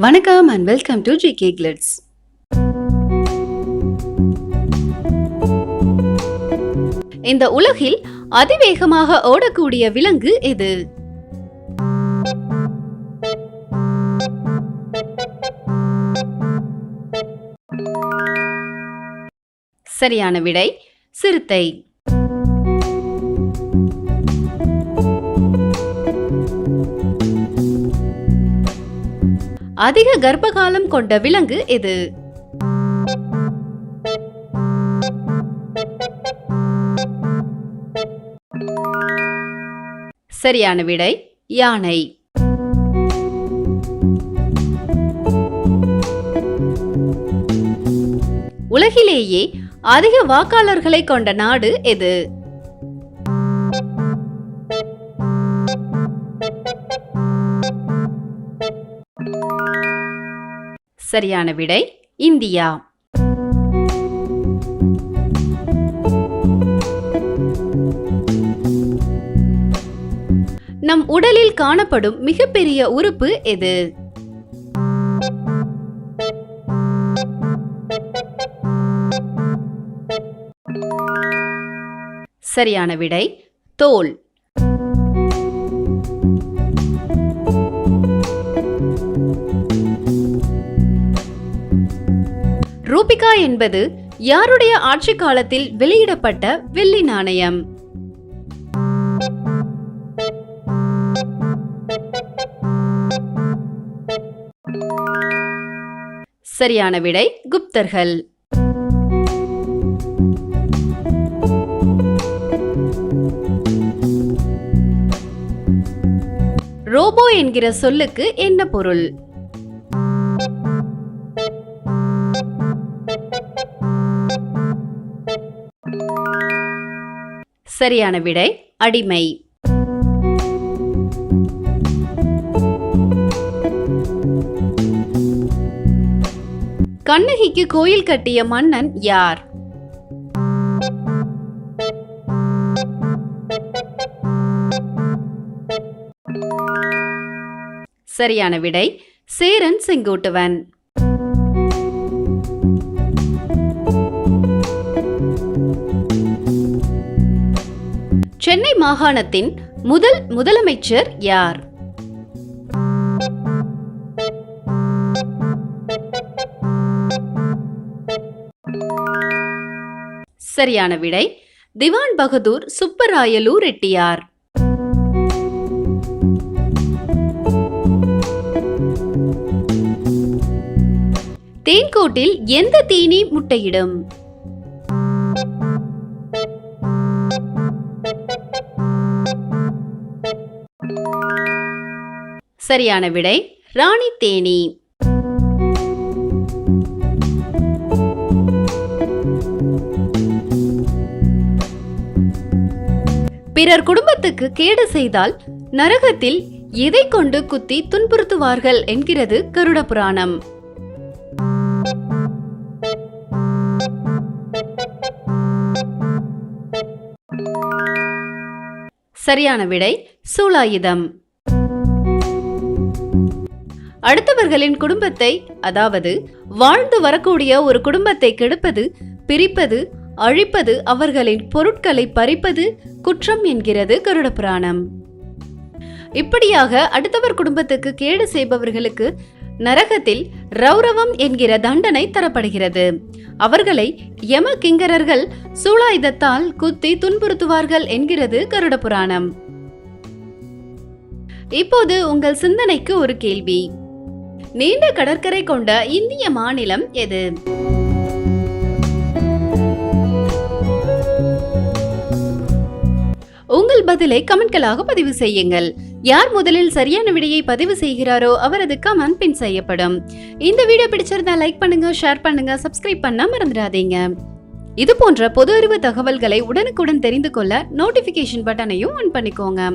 வணக்கம் and welcome to G K glitz இந்த உலகில் அதிவேகமாக ஓடக்கூடிய விலங்கு எது? சரியான விடை சிறுத்தை. அதிக கர்ப்பகாலம் கொண்ட விலங்கு எது? சரியான விடை யானை. உலகிலேயே அதிக வாக்காளர்களை கொண்ட நாடு எது? சரியான விடை இந்தியா. நம் உடலில் காணப்படும் மிகப்பெரிய உறுப்பு எது? சரியான விடை தோல். ரூபிகா என்பது யாருடைய ஆட்சி காலத்தில் வெளியிடப்பட்ட வெள்ளி நாணயம்? சரியான விடை குப்தர்கள். ரோபோ என்கிற சொல்லுக்கு என்ன பொருள்? சரியான விடை அடிமை. கண்ணகிக்கு கோயில் கட்டிய மன்னன் யார்? சரியான விடை சேரன் செங்கோட்டுவன். சென்னை மாகாணத்தின் முதல் முதலமைச்சர் யார்? சரியான விடை திவான் பகதூர் சுப்பராயலு ரெட்டியார். தேன்கோட்டில் எந்த தீனி முட்டையிடும்? சரியான விடை ராணி தேனி. பிறர் குடும்பத்துக்கு கேடு செய்தால் நரகத்தில் எதை கொண்டு குத்தி துன்புறுத்துவார்கள் என்கிறது கருட புராணம். சரியான விடை சூலாயுதம். அடுத்தவர்களின் குடும்பத்தை அதாவது வாழ்ந்து வரக்கூடிய ஒரு குடும்பத்தை கெடுப்பது பிரிப்பது அழிப்பது அவர்களின் பொருட்களை பறிப்பது குற்றம் என்கிறது கருட புராணம் இப்படியாக அடுத்தவர் குடும்பத்துக்கு கேடு செய்பவர்களுக்கு நரகத்தில் ரௌரவம் என்கிற தண்டனை தரப்படுகிறது. அவர்களை யம கிங்கரர்கள் சூளாயுதத்தால் குத்தி துன்புறுத்துவார்கள் என்கிறது கருட புராணம் இப்போது உங்கள் சிந்தனைக்கு ஒரு கேள்வி. நீண்ட கடற்கரை கொண்ட இந்திய மாநிலம் எது? உங்கள் பதிலை கமெண்ட்களாக பதிவு செய்யுங்கள். யார் முதலில் சரியான விடையை பதிவு செய்கிறாரோ அவரது கமெண்ட் பின் செய்யப்படும். இந்த வீடியோ பிடிச்சிருந்தா லைக் பண்ணுங்க ஷேர் பண்ணுங்க சப்ஸ்கிரைப் பண்ண மறந்துடாதீங்க. இது போன்ற பொது அறிவு தகவல்களை உடனுக்குடன் தெரிந்து கொள்ள நோட்டிபிகேஷன் பட்டனையும் ஆன் பண்ணிக்கோங்க.